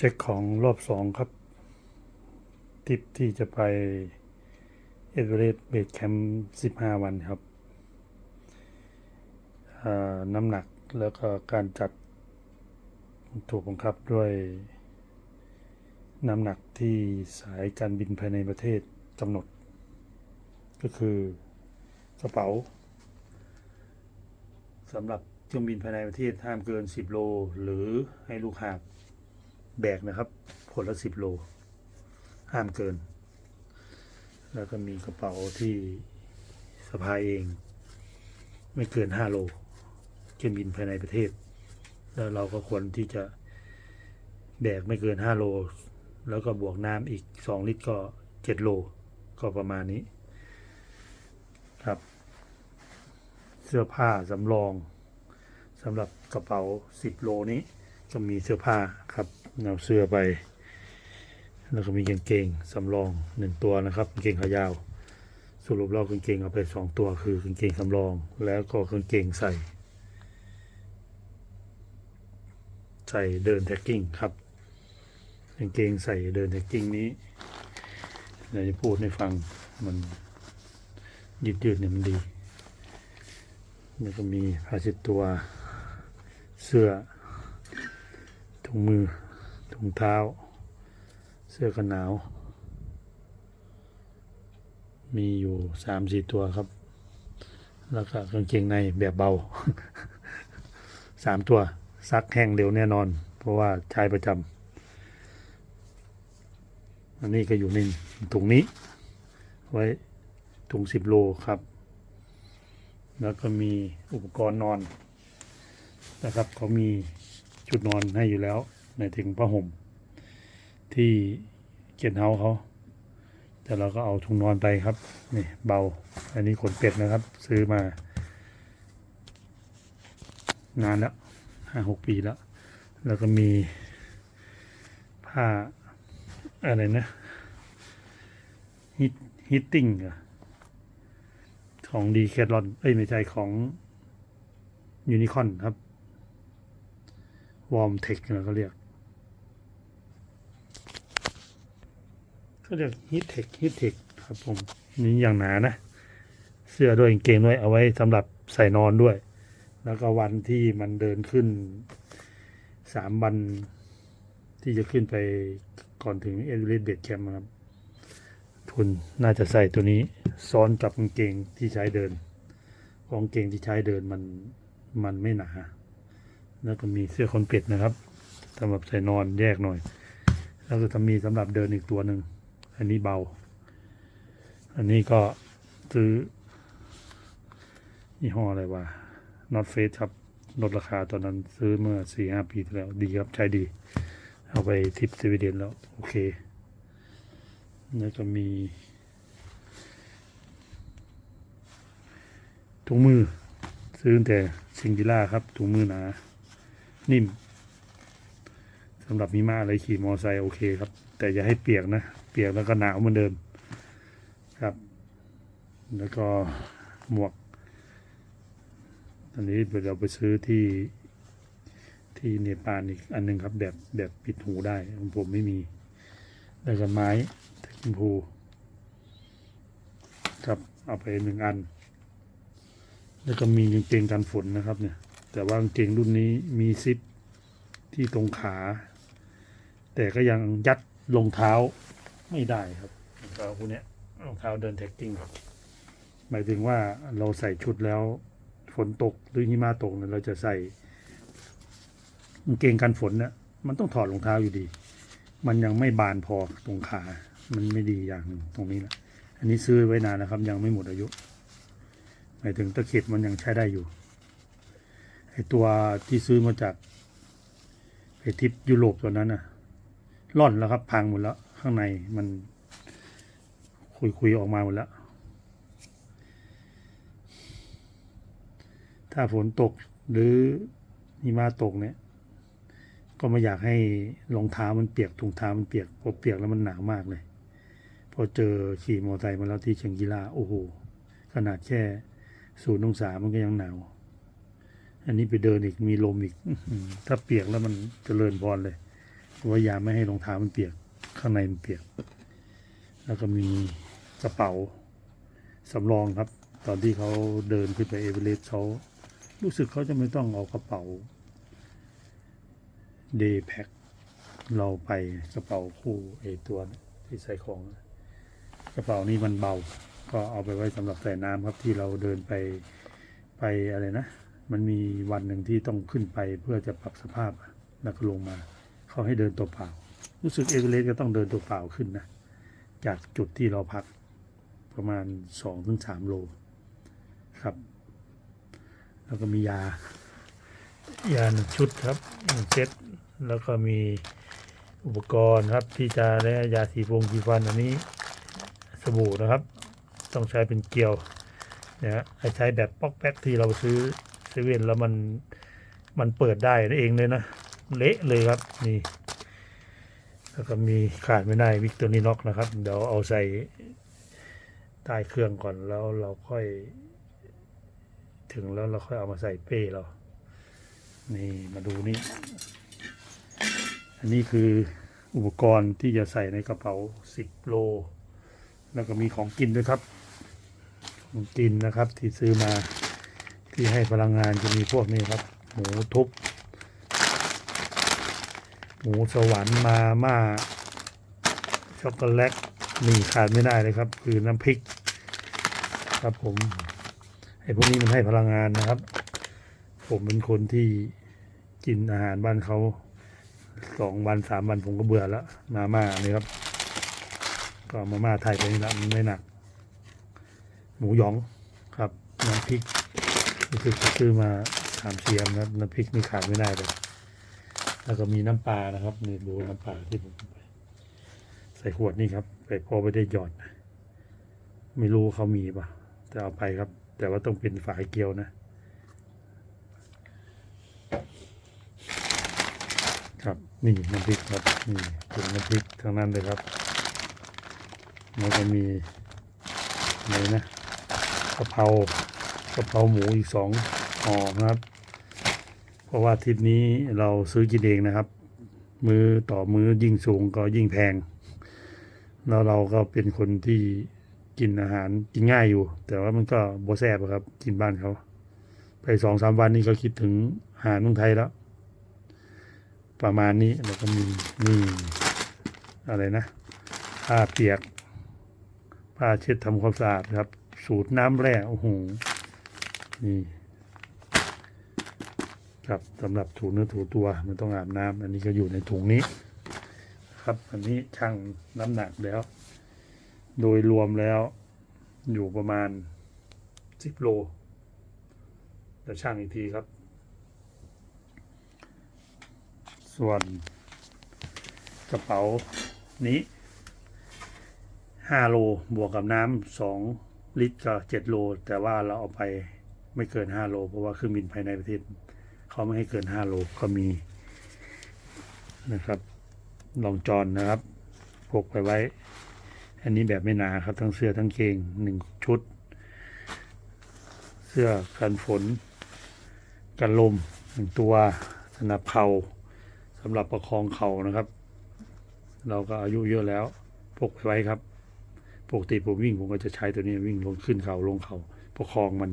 ช็คของรอบสองครับ ทิปที่จะไปเอเวอเรสต์เบสแคมป์สิบห้าวันครับ น้ำหนักแล้วก็การจัดถูกบังคับด้วยน้ำหนักที่สายการบินภายในประเทศกำหนด ก็คือกระเป๋าสำหรับเครื่องบินภายในประเทศห้ามเกิน 10 โล หรือให้ลูกหาบ แบกนะครับคนละสิบโล ห้ามเกิน แล้วก็มีกระเป๋าที่สะพายเอง ไม่เกินห้าโลเครื่องบินภายในประเทศ แล้วเราก็ควรที่จะแบกไม่เกินห้าโล แล้วก็บวกน้ำอีกสองลิตรก็เจ็ดโล ก็ประมาณนี้ ครับ เสื้อผ้าสำรองสำหรับกระเป๋าสิบโลนี้ก็มีเสื้อผ้าครับ เอาเสื้อไป แล้วก็มีกางเกงสำรองหนึ่งตัวนะครับกางเกงขายาว สรุปเรากางเกงเอาไปสองตัวคือกางเกงสำรอง แล้วก็กางเกงใส่ ใส่เดินแท็กกิ้งครับกางเกงใส่เดินแท็กกิ้งนี้เดี๋ยวจะพูดให้ฟังมันยืดยืดเนี่ยมันดีแล้วก็มีผ้าเช็ดตัวเสื้อถุงมือ ถุงเท้า เสื้อกันหนาว มีอยู่สามสี่ตัวครับ แล้วก็กางเกงในแบบเบาสามตัว ซักแห้งเร็วแน่นอน เพราะว่าใช้ประจำอันนี้ก็อยู่ในถุงนี้ ไว้ถุงสิบโลครับ แล้วก็มีอุปกรณ์นอนนะครับเขามีชุดนอนให้อยู่แล้ว ในถึงผ้าห่ม ที่เกียนเฮาเขาแต่เราก็เอาถุงนอนไปครับนี่เบา อันนี้ขนเป็ดนะครับ ซื้อมา นานแล้วห้าหกปีแล้ว แล้วก็มีผ้าอะไรนะฮิตฮิตติ้งอะของดีแคทลอนเอ้ยไม่ใช่ของยูนิคอนครับ วอร์มเทคเราก็เรียก ก็เรียกฮิตเทคฮิตเทคครับผมนี่อย่างหนานะ เสื้อด้วยกางเกงด้วยเอาไว้สำหรับใส่นอนด้วย แล้วก็วันที่มันเดินขึ้นสามวันที่จะขึ้นไปก่อนถึงเอเวอเรสต์เบดแคมป์ครับ ทุนน่าจะใส่ตัวนี้ซ้อนกับกางเกงที่ใช้เดินเพราะกางเกงที่ใช้เดินมันมันไม่หนา แล้วก็มีเสื้อคอนเป็ดนะครับสำหรับใส่นอนแยกหน่อย แล้วก็จะมีสำหรับเดินอีกตัวหนึ่ง อันนี้เบา อันนี้ก็ซื้อยี่ห้ออะไรวะ Not Face ครับลดราคาตอนนั้นซื้อเมื่อสี่ห้าปีที่แล้ว ดีครับ ใช้ดี เอาไปทิปสวีเดนแล้ว โอเค แล้วก็มี ถุงมือ ซื้อแต่ซิงกิล่าครับ ถุงมือหนา นิ่มสำหรับมีมาอะไรขี่มอไซค์โอเคครับ แต่อย่าให้เปียกนะ เปียกแล้วก็หนาวเหมือนเดิมครับ แล้วก็หมวก อันนี้เราไปซื้อที่ที่เนปาลอีกอันหนึ่งครับ แบบแบบปิดหูได้ของผมไม่มีแล้วก็ไม้พิมพูครับเอาไปหนึ่งอัน แล้วก็มีกางเกงกันฝนนะครับเนี่ย แต่ว่ากางเกงรุ่นนี้มีซิปที่ตรงขา แต่ก็ยังยัดรองเท้า ไม่ได้ครับรองเท้าพวกเนี้ยรองเท้าเดินแท็กกิ้งหมายถึงว่าเราใส่ชุดแล้ว ฝนตกหรือหิมะตกเนี่ยเราจะใส่กางเกงกันฝนเนี่ยมันต้องถอดรองเท้าอยู่ดี มันยังไม่บานพอตรงขา มันไม่ดีอย่างหนึ่งตรงนี้แหละอันนี้ซื้อไว้นานนะครับ ยังไม่หมดอายุ หมายถึงตะเข็บมันยังใช้ได้อยู่ไอตัวที่ซื้อมาจากไอทริปยุโรปตัวนั้นน่ะร่อนแล้วครับ พังหมดแล้ว ข้างในมันคุยคุยๆออกมาหมดแล้ว ถ้าฝนตกหรือหิมะตกเนี่ย ก็ไม่อยากให้รองเท้ามันเปียกถุงเท้ามันเปียกพอเปียกแล้วมันหนาวมากเลย พอเจอขี่มอเตอร์ไซค์มาแล้วที่เชียงกีฬาโอ้โหขนาดแค่ศูนย์องศามันก็ยังหนาว อันนี้ไปเดินอีกมีลมอีกถ้าเปียกแล้วมันเจริญพรเลยไว้ยาไม่ให้รองเท้ามันเปียก ข้างในมันเปียก แล้วก็มีกระเป๋าสำรองครับ ตอนที่เขาเดินขึ้นไปเอเวอเรสต์เขารู้สึกเขาจะไม่ต้องเอากระเป๋าเดย์แพ็คเราไปกระเป๋าคู่เอตัวที่ใส่ของ กระเป๋านี้มันเบา ก็เอาไปไว้สำหรับใส่น้ำครับที่เราเดินไปไปอะไรนะ มันมีวันหนึ่งที่ต้องขึ้นไปเพื่อจะปรับสภาพแล้วก็ลงมา เขาให้เดินตัวเปล่า รู้สึกเอเวอเรสต์ก็ต้องเดินตัวเปล่าขึ้นนะ จากจุดที่เราพักประมาณสองถึงสามโลครับ แล้วก็มียา ยาหนึ่งชุดครับหนึ่งเซตแล้วก็มีอุปกรณ์ครับ ที่จะและยาสีฟงสีฟันอันนี้สบู่นะครับ ต้องใช้เป็นเกลียวนะฮะให้ใช้แบบป๊อกแป๊กที่เราซื้อเซเว่นแล้วมันมันเปิดได้นั่นเองเลยนะ เละเลยครับนี่ แล้วก็มีขาดไม่ได้วิกตอรีน็อกนะครับ เดี๋ยวเอาใส่ใต้เครื่องก่อนแล้วเราค่อย ถึงแล้วเราค่อยเอามาใส่เป้เรา นี่มาดูนี่ อันนี้คืออุปกรณ์ที่จะใส่ในกระเป๋า 10 โล แล้วก็มีของกินด้วยครับ ของกินนะครับที่ซื้อมาที่ให้พลังงานจะมีพวกนี้ครับ หมูทุบ หมูสวรรค์มาม่าช็อกโกแลตนี่ขาดไม่ได้เลยครับ คือน้ำพริก ครับผมไอ้พวกนี้มันให้พลังงานนะครับ ผมเป็นคนที่กินอาหารบ้านเขาสองวันสามวันผมก็เบื่อแล้วมาม่านี่ครับ ก็มาม่าไทยไปนี่ละมันไม่หนัก หมูหยองครับน้ำพริกรู้สึกซื้อมาสามเสียมนะน้ำพริกนี่ขาดไม่ได้เลย แล้วก็มีน้ำปลานะครับนี่ดูน้ำปลาที่ผมไป ใส่ขวดนี่ครับไปพอไปได้หยอดไม่รู้เขามีปะแต่เอาไปครับ แต่ว่าต้องเป็นฝายเกลียวนะ ครับนี่น้ำพริกครับนี่เป็นน้ำพริกทั้งนั้นเลยครับแล้วก็มีอะไรนะกะเพรากะเพราหมูอีกสองห่อครับ เพราะว่าทริปนี้เราซื้อกินเองนะครับ มือต่อมือยิ่งสูงก็ยิ่งแพง แล้วเราก็เป็นคนที่กินอาหารกินง่ายอยู่ แต่ว่ามันก็โบแซบะครับ กินบ้านเขา ไปสองสามวันนี้ก็คิดถึงอาหารเมืองไทยแล้ว ประมาณนี้แล้วก็มีนี่อะไรนะผ้าเปียกผ้าเช็ดทำความสะอาดครับ สูตรน้ำแร่โอ้โหนี่ ครับสำหรับถูเนื้อถูตัวมันต้องอาบน้ำอันนี้ก็อยู่ในถุงนี้ ครับ อันนี้ชั่งน้ำหนักแล้ว โดยรวมแล้วอยู่ประมาณสิบโลแต่ช่งอีกทีครับ ส่วนกระเป๋านี้ห้าโลบวกกับน้ำสองลิตรก็เจ็ดโล แต่ว่าเราเอาไปไม่เกินห้าโล เพราะว่าเครื่องบินภายในประเทศ เขาไม่ให้เกินห้าโลก็มีนะครับลองจอนนะครับพกไปไว้ อันนี้แบบไม่หนาครับทั้งเสื้อทั้งเกงหนึ่งชุด เสื้อกันฝน กันลมหนึ่งตัวสนับเข่าสำหรับประคองเข่านะครับ เราก็อายุเยอะแล้วพกไปไว้ครับปกติผมวิ่งผมก็จะใช้ตัวนี้วิ่งลงขึ้นเขาลงเขาประคองมัน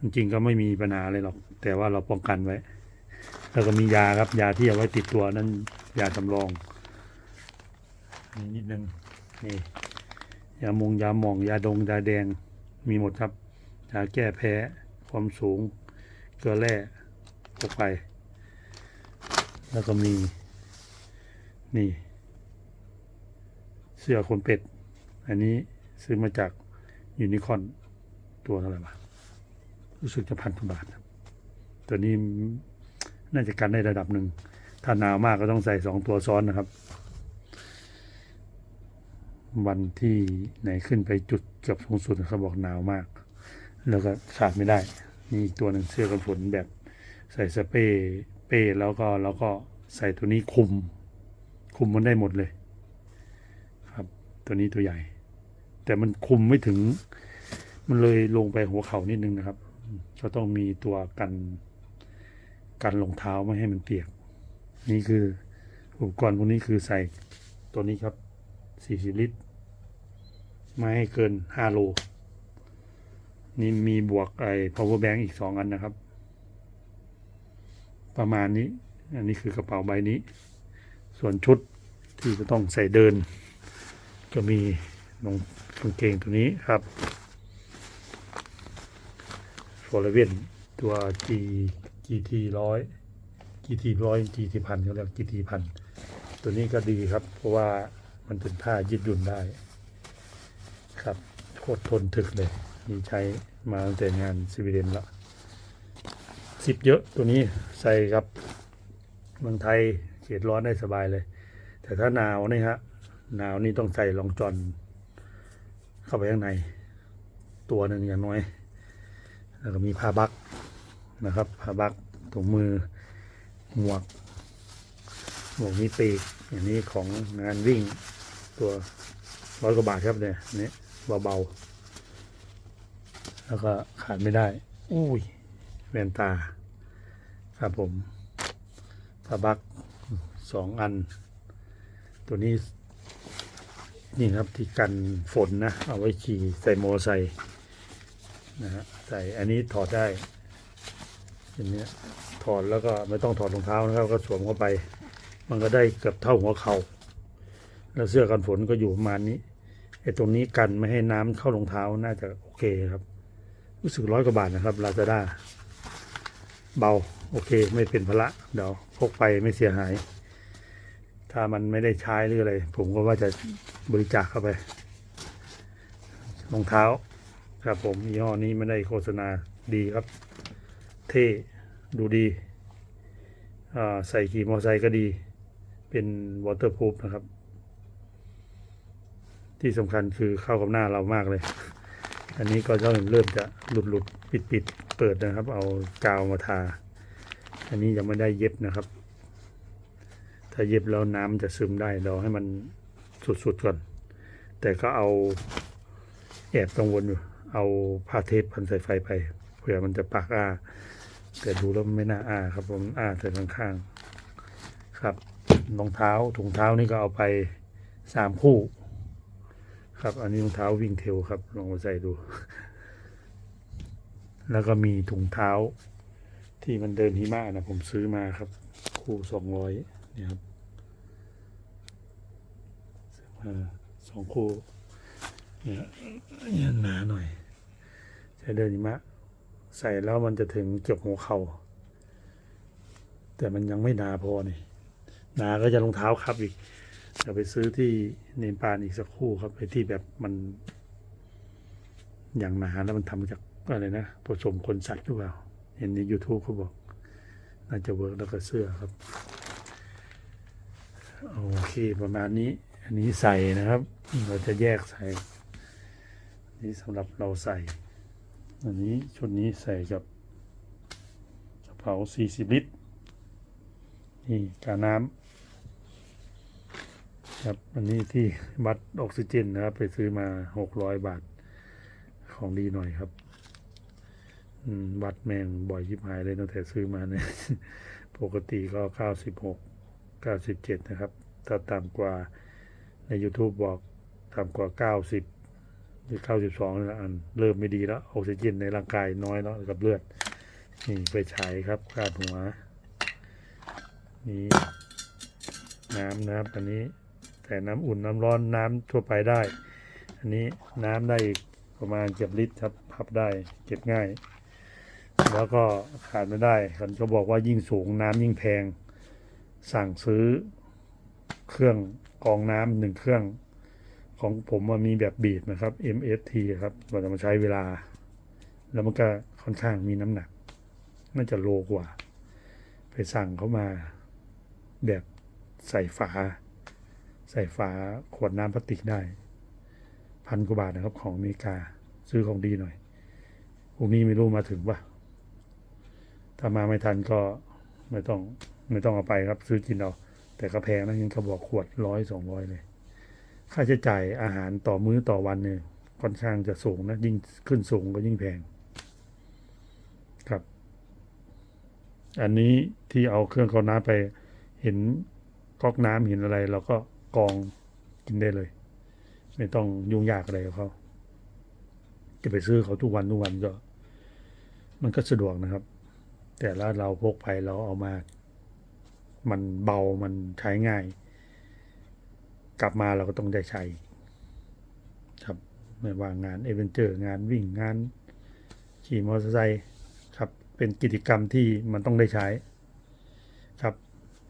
จริงๆก็ไม่มีปัญหาอะไรหรอก แต่ว่าเราป้องกันไว้ แล้วก็มียาครับ ยาที่เอาไว้ติดตัวนั้นยาสำรองนี่นิดนึงนี่ยามงยาหมองยาดงยาแดงมีหมดครับยาแก้แพ้ ความสูง เกลือแร่พกไป แล้วก็มี นี่ เสื้อขนเป็ด อันนี้ซื้อมาจากยูนิคอนตัวเท่าไหร่วะ รู้สึกจะพันกว่าบาทครับตัวนี้น่าจะกันได้ระดับหนึ่ง ถ้าหนาวมากก็ต้องใส่สองตัวซ้อนนะครับ วันที่ไหนขึ้นไปจุดเกือบสูงสุดเขาบอกหนาวมาก แล้วก็ขาดไม่ได้ นี่ตัวหนึ่งเสื้อกันฝนแบบใส่สเปรย์เป้แล้วก็แล้วก็ใส่ตัวนี้คุม คุมมันได้หมดเลย ครับ ตัวนี้ตัวใหญ่ แต่มันคุมไม่ถึง มันเลยลงไปหัวเข่านิดนึงนะครับ ก็ต้องมีตัวกันกันรองเท้าไม่ให้มันเปียก นี่คืออุปกรณ์พวกนี้คือใส่ตัวนี้ครับ 40 ลิตร ไม่ให้เกิน 5 โล นี่มีบวกไอ้ power bank อีก 2 อันนะครับ ประมาณนี้ อันนี้คือกระเป๋าใบนี้ ส่วนชุดที่จะต้องใส่เดิน ก็มีรองกางเกงตัวนี้ครับ โฟลเวนตัว G GT ร้อย GT ร้อย GT พันเขาเรียก GT พันตัวนี้ก็ดีครับ เพราะว่ามันเป็นผ้ายืดหยุ่นได้ ครับโคตรทนถึกเลยมีใช้มาตั้งแต่งานสวีเดนละสิบเยอะตัวนี้ใส่กับเมืองไทยเขตร้อนได้สบายเลย แต่ถ้าหนาวนี่ฮะหนาวนี่ต้องใส่รองจอนเข้าไปข้างใน ตัวหนึ่งอย่างน้อย แล้วก็มีผ้าบักนะครับผ้าบักถุงมือหมวก หมวกมีปีกอย่างนี้ของงานวิ่งตัวร้อยกว่าบาทครับเนี่ยนี่เบาๆ แล้วก็ขาดไม่ได้ อุ้ยแว่นตา ครับผมผ้าบักสองอัน ตัวนี้ นี่ครับที่กันฝนนะ เอาไว้ขี่ใส่โมอไซค์นะฮะ ใส่อันนี้ถอดได้อย่างนี้ถอดแล้วก็ไม่ต้องถอดรองเท้านะครับ ก็สวมเข้าไป มันก็ได้เกือบเท่าหัวเขา่าแล้วเสื้อกันฝนก็อยู่ประมาณนี้ไอ้ตรงนี้กันไม่ให้น้ำเข้ารองเท้าน่าจะโอเคครับ รู้สึกร้อยกว่าบาทนะครับลาซาด้าเบาโอเค ไม่เป็นพละเดี๋ยวพกไปไม่เสียหาย ถ้ามันไม่ได้ใช้หรืออะไรผมก็ว่าจะบริจาคเข้าไปรองเท้า ครับผมยี่ห้อนี้ไม่ได้โฆษณาดีครับ เท่ดูดี ใส่ขี่มอเตอร์ไซค์ก็ดี เป็นวอเตอร์พูฟนะครับ ที่สำคัญคือเข้ากับหน้าเรามากเลย อันนี้ก็เริ่มเริ่มจะหลุดหลุดปิดปิดเปิดนะครับ เอากาวมาทา อันนี้ยังไม่ได้เย็บนะครับ ถ้าเย็บแล้วน้ำจะซึมได้เราให้มันสุดๆก่อน แต่ก็เอาแอบกังวลอยู่ เอาผ้าเทปพันสายไฟไปเผื่อมันจะปากอ้าแต่ดูแล้วไม่น่าอ้าครับผมอ้าแต่ข้างๆครับรองเท้าถุงเท้านี่ก็เอาไปสามคู่ ครับ อันนี้รองเท้าวิ่งเทลครับลองมาใส่ดู แล้วก็มีถุงเท้าที่มันเดินหิมะนะผมซื้อมาครับ คู่สองร้อยเนี่ยครับซื้อมาสองคู่เนี่ยหนาหน่อย ใช้เดินหิมะ ใส่แล้วมันจะถึงเกือบหัวเขา่าแต่มันยังไม่หนาพอนี่หนาก็จะรองเท้าครับอีกจะไปซื้อที่เนปาลอีกสักคู่ครับไปที่แบบมัน อย่างหนาแล้วมันทำมาจากอะไรนะผสมคนสัตว์หรือเปล่าเห็นใน YouTube เขาบอก น่าจะเวิร์กแล้วก็เสื้อครับ โอเคประมาณนี้ อันนี้ใส่นะครับ เราจะแยกใส่ นี่สำหรับเราใส่ อันนี้ชุดนี้ใส่กับกระเป๋า 40 ลิตร นี่กาน้ำครับ อันนี้ที่วัดออกซิเจนนะครับ ไปซื้อมา 600 บาท ของดีหน่อยครับวัดแมงบ่อยยิบหายเลยตั้งแต่ซื้อมาเนี่ย ปกติก็ 96 97 นะครับ ถ้าต่ำกว่าใน YouTube บอกต่ำกว่า 90 หรือ92นี่ละอันเริ่มไม่ดีแล้วออกซิเจนในร่างกายน้อยแล้วกับเลือด นี่ไปฉายครับคาดหัวนี่น้ำนะครับอันนี้แต่น้ำอุ่นน้ำร้อนน้ำทั่วไปได้ อันนี้น้ำได้อีกประมาณเกือบลิตรครับพับได้เก็บง่าย แล้วก็ขาดไม่ได้เขาก็บอกว่ายิ่งสูงน้ำยิ่งแพง สั่งซื้อเครื่องกองน้ำหนึ่งเครื่อง ของผมมันมีแบบบีดนะครับ MST ครับเราจะมาใช้เวลา แล้วมันก็ค่อนข้างมีน้ำหนัก น่าจะโลกว่า ไปสั่งเขามาแบบใส่ฝา ใส่ฝาขวดน้ำพลาสติกได้ พันกว่าบาทนะครับของอเมริกาซื้อของดีหน่อยพรุ่งนี้ไม่รู้มาถึงปะถ้ามาไม่ทันก็ไม่ต้องไม่ต้องเอาไปครับ ซื้อกินเอาแต่ก็แพงนะยังเขาบอกขวดร้อยสองร้อยเลย ค่าใช้จ่ายอาหารต่อมื้อต่อวันเนี่ยค่อนข้างจะสูงนะยิ่งขึ้นสูงก็ยิ่งแพงครับ อันนี้ที่เอาเครื่องกรองน้ำไปเห็นก๊อกน้ำเห็นอะไร เราก็กองกินได้เลย ไม่ต้องยุ่งยากอะไรกับเขาจะไปซื้อเขาทุกวันทุกวันก็ มันก็สะดวกนะครับ แต่ละเราพกไปเราเอามา มันเบามันใช้ง่าย กลับมาเราก็ต้องได้ใช้ครับไม่ว่างานเอเวนเจอร์งานวิ่งงานขี่มอเตอร์ไซค์ครับเป็นกิจกรรมที่มันต้องได้ใช้ ครับ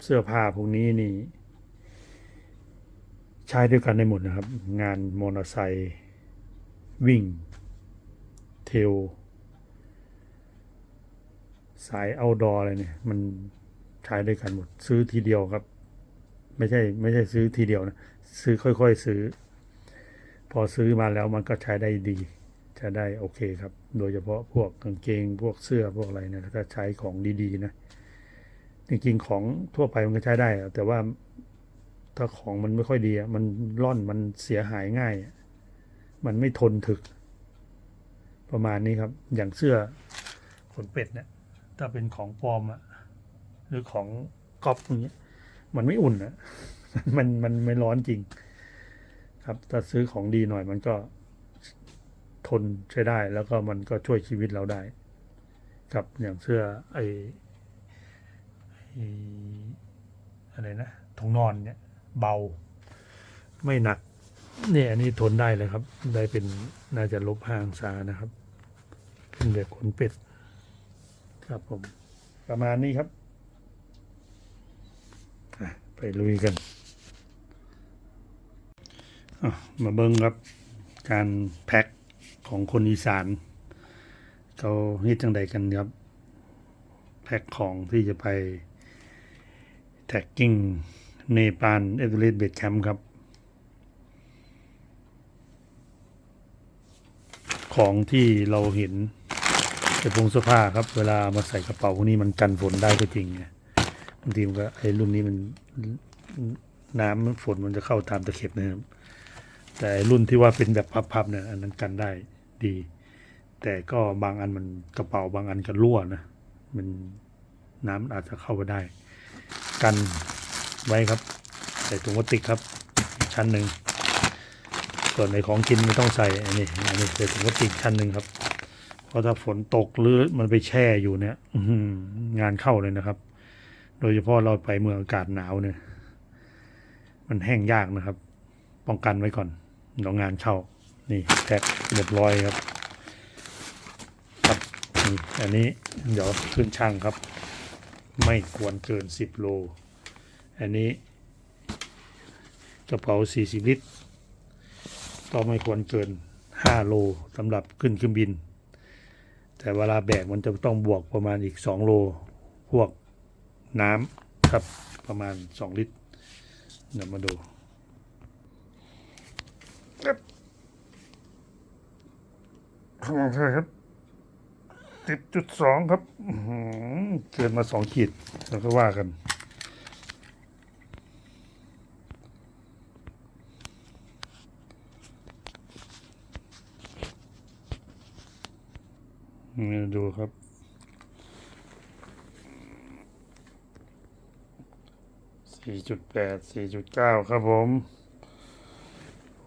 เสื้อผ้าพวกนี้นี่ ใช้ด้วยกันได้หมดนะครับ งานมอเตอร์ไซค์วิ่ง เทลสายเอาดออะไรเนี่ย มันใช้ด้วยกันหมด ซื้อทีเดียวครับ ไม่ใช่ไม่ใช่ซื้อทีเดียวนะ ซื้อค่อยๆซื้อ พอซื้อมาแล้วมันก็ใช้ได้ดีใช้ได้โอเคครับ โดยเฉพาะพวกกางเกงพวกเสื้อพวกอะไรเนี่ยถ้าใช้ของดีๆนะจริงๆของทั่วไปมันก็ใช้ได้ แต่ว่าถ้าของมันไม่ค่อยดีมันร่อนมันเสียหายง่าย มันไม่ทนถึก ประมาณนี้ครับ อย่างเสื้อขนเป็ดเนี่ยถ้าเป็นของปลอมอะหรือของก๊อปอย่างเงี้ยมันไม่อุ่นอะ มันมันไม่ร้อนจริง ครับถ้าซื้อของดีหน่อยมันก็ทนใช้ได้แล้วก็มันก็ช่วยชีวิตเราได้ครับอย่างเสื้อไอไอ้อะไรนะถุงนอนเนี่ย เบา ไม่หนัก เนี่ยอันนี้ทนได้เลยครับ ได้เป็นน่าจะลบห้าองศานะครับ เป็นแบบขนเป็ด ครับผม ประมาณนี้ครับ ไปลุยกัน มาเบิ้งครับการแพ็คของคนอีสาน เขาเฮ็ดจังใดกันครับ แพ็คของที่จะไป แท็กกิ้งเนปาลเอเวอเรสต์เบดแคมป์ครับ ของที่เราเห็นในพงเสื้อผ้าครับ เวลามาใส่กระเป๋าพวกนี้มันกันฝนได้ก็จริงไงบางทีมันก็ไอ้รุ่นนี้มันน้ำฝนมันจะเข้าตามตะเข็บนะครับ แต่รุ่นที่ว่าเป็นแบบพับๆเนี่ยอันนั้นกันได้ดี แต่ก็บางอันมันกระเป๋าบางอันก็รั่วนะมันน้ำอาจจะเข้าไปได้ กันไว้ครับ ใส่ถุงพลาสติกครับ ชั้นหนึ่งส่วนในของกินไม่ต้องใส่อันนี้อันนี้ใส่ถุงพลาสติกชั้นหนึ่งครับเพราะถ้าฝนตกหรือมันไปแช่อยู่เนี่ยอืงานเข้าเลยนะครับ โดยเฉพาะเราไปเมืองอากาศหนาวเนี่ย มันแห้งยากนะครับ ป้องกันไว้ก่อน เดี๋ยวงานเข้า นี่แพ็คเรียบร้อยครับ ครับนี่อันนี้เดี๋ยวขึ้นช่างครับ ไม่ควรเกิน 10 โล อันนี้กระเป๋า 40 ลิตร ก็ไม่ควรเกิน 5 โลสำหรับขึ้นเครื่องบิน แต่เวลาแบกมันจะต้องบวกประมาณอีก 2 โล พวกน้ำครับประมาณ 2 ลิตร เดี๋ยวมาดู ข้างใช่ครับสิบจุดสองครับเกินมาสองขีดแล้วก็ว่ากันนี่ดูครับ สี่จุดแปด สี่จุดเก้าครับผม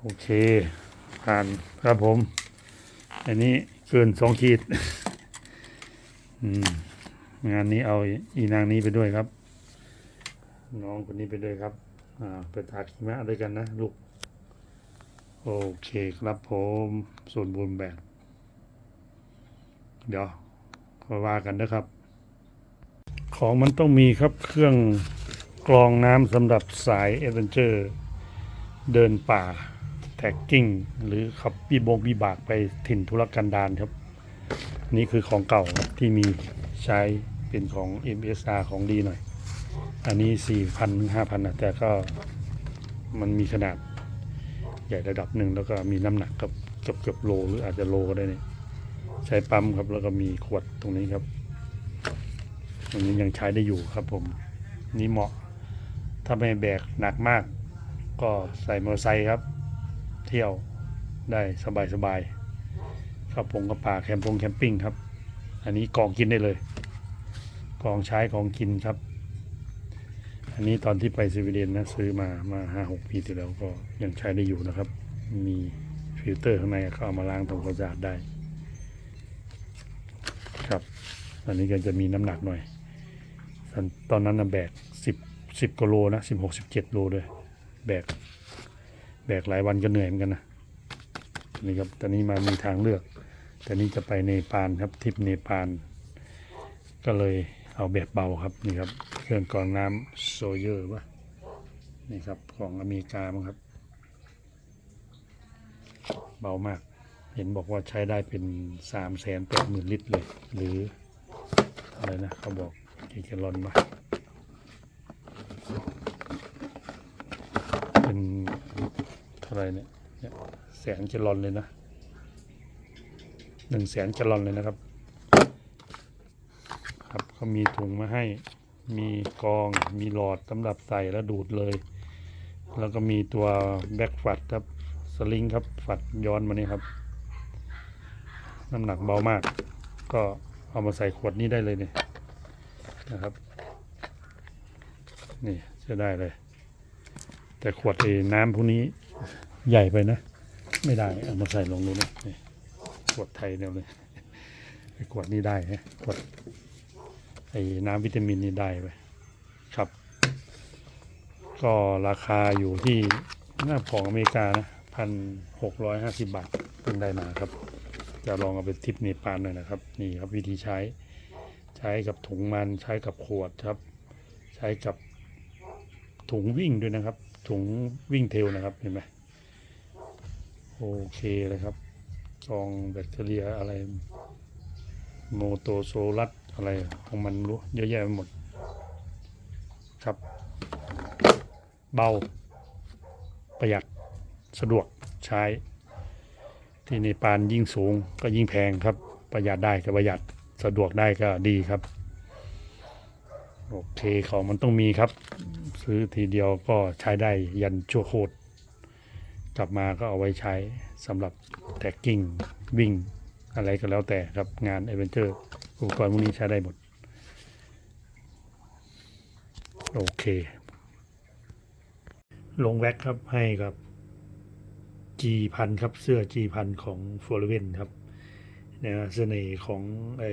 โอเค ผ่านครับผม อันนี้เกินสองขีดอืมงานนี้เอาอีนางนี้ไปด้วยครับ น้องคนนี้ไปด้วยครับ อ่าไปตากหิมะด้วยกันนะลูก โอเคครับผมส่วนบุญแบบ เดี๋ยวค่อยว่ากันนะครับ ของมันต้องมีครับเครื่องกรองน้ำสำหรับสายเอเวนเจอร์ เดินป่า แท็กกิ้งหรือขับบีบงบีบากไปถิ่นธุรกันดารครับ นี่คือของเก่าที่มีใช้เป็นของ MSR ของดีหน่อย อันนี้ 4,000 5,000นะแต่ก็มันมีขนาดใหญ่ระดับหนึ่งแล้วก็มีน้ำหนักกับเกือบเกือบโลหรืออาจจะโลก็ได้เนี่ยใช้ปั๊มครับแล้วก็มีขวดตรงนี้ครับตรงนี้ยังใช้ได้อยู่ครับผมนี่เหมาะถ้าไม่แบกหนักมาก ก็ใส่มอเตอร์ไซค์ครับ เที่ยวได้สบายๆเข้าปงกับป่าแคมปงแคมปิ้งครับ อันนี้กองกินได้เลย กองใช้กองกินครับ อันนี้ตอนที่ไปสวีเดนนะซื้อมามาห้าหกปีที่แล้วก็ยังใช้ได้อยู่นะครับ มีฟิลเตอร์ข้างในก็เอามาล้างทำความสะอาดได้ ครับ อันนี้ก็จะมีน้ำหนักหน่อย ตอนนั้นนะแบกสิบสิบกิโลนะสิบหกสิบเจ็ดโลเลยแบก แบกหลายวันก็เหนื่อยเหมือนกันนะนี่ครับตอนนี้มามีทางเลือกแต่นี่จะไปเนปาลครับทริปเนปาลก็เลยเอาแบบเบาครับนี่ครับ เครื่องกรองน้ำโซเยอร์วะนี่ครับของอเมริกามั้งครับ เบามาก เห็นบอกว่าใช้ได้เป็นสามแสนแปดหมื่นลิตรเลย หรืออะไรนะเขาบอกกี่แกลลอนวะเป็น เท่าไรเนี่ยเนี่ยแสนแกลลอนเลยนะหนึ่งแสนแกลลอนเลยนะครับ ครับเขามีถุงมาให้ มีกรองมีหลอดสำหรับใส่แล้วดูดเลย แล้วก็มีตัวแบ็กฝัดครับสลิงครับฝัดย้อนมานี่ครับ น้ำหนักเบามาก ก็เอามาใส่ขวดนี้ได้เลยเนี่ยนะครับ นี่จะได้เลย แต่ขวดไอ้น้ำพวกนี้ ใหญ่ไปนะ ไม่ได้เอามาใส่ลงดูนนี่ขวดไทยเนี่ยเลยไอ้ขวดนี้ได้ฮะขวดไอ้น้ำวิตามินนี่ได้ไปครับ ก็ราคาอยู่ที่หน้าของอเมริกานะพันหกร้อยห้าสิบบาทเพิ่งได้มาครับ จะลองเอาไปทิปเนปาลหน่อยนะครับ นี่ครับวิธีใช้ ใช้กับถุงมันใช้กับขวดครับ ใช้กับถุงวิ่งด้วยนะครับ ถุงวิ่งเทลนะครับเห็นไหม โอเคเลยครับกรองแบคทีเรียอะไร โมโตโซลัสอะไรของมันรู้เยอะแยะไปหมด ครับ เบา ประหยัดสะดวกใช้ ที่ในปานยิ่งสูงก็ยิ่งแพงครับ ประหยัดได้ก็ประหยัดสะดวกได้ก็ดีครับโอเคของมันต้องมีครับ ซื้อทีเดียวก็ใช้ได้ยันชั่วโคตร กลับมาก็เอาไว้ใช้สำหรับแท็กกิ้งวิ่ง อะไรก็แล้วแต่ครับงานเอเวนเจอร์อุปกรณ์พวกนี้ใช้ได้หมด โอเค ลงแว็กครับให้กับ G พันครับเสื้อ G พันของฟ o ร์เวนครับเนี่ยเสน่ห์ของไอ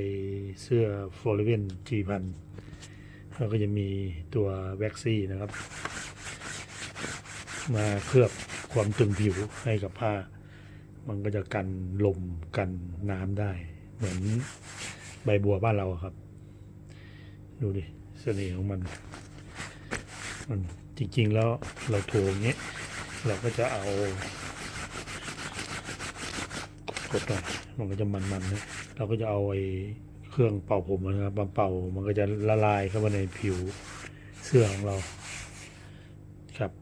เสื้อฟ o ร์เวน G พันแล้วก็จะมีตัวแว็กซี่นะครับ มาเคลือบ ความตึงผิวให้กับผ้า มันก็จะกันลมกันน้ำได้ เหมือนใบบัวบ้านเราครับ ดูดิเสน่ห์ของมัน มันจริงๆแล้วเราโทรอย่างเงี้ยเราก็จะเอากดหน่อยมันก็จะมันๆนะเราก็จะเอาไอ้เครื่องเป่าผมนะครับมาเป่ามันก็จะละลายเข้ามาในผิวเสื้อของเราครับ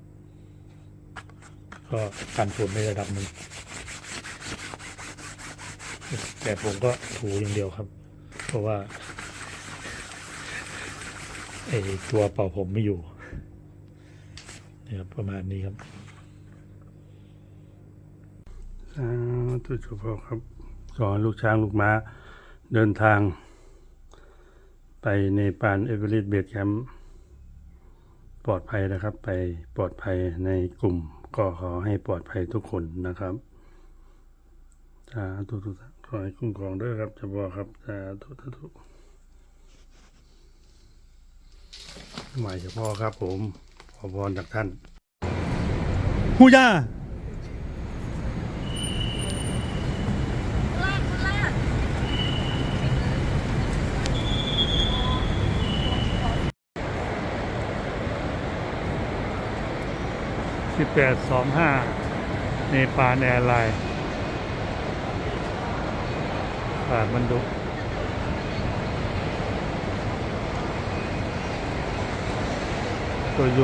ก็กันฝุ่นในระดับหนึ่งแต่ผมก็ถูอย่างเดียวครับ เพราะว่าไอตัวเป่าผมไม่อยู่นะครับประมาณนี้ครับสาธุเฉพาะครับ สอนลูกช้างลูกม้า เดินทาง ไปในปานเอเวอเรสต์เบสแคมป์ปลอดภัยนะครับ ไปปลอดภัยในกลุ่ม ก็ขอให้ปลอดภัยทุกคนนะครับสาธุทุกท่านขอให้คุ้มครองด้วยครับเฉพาะครับสาธุสาธุหมายเฉพาะครับผม ขอพรจากท่านฮูย่า สิบแปดสองห้าเนปาลแอร์ไลน์ปาดมันดุตัวโย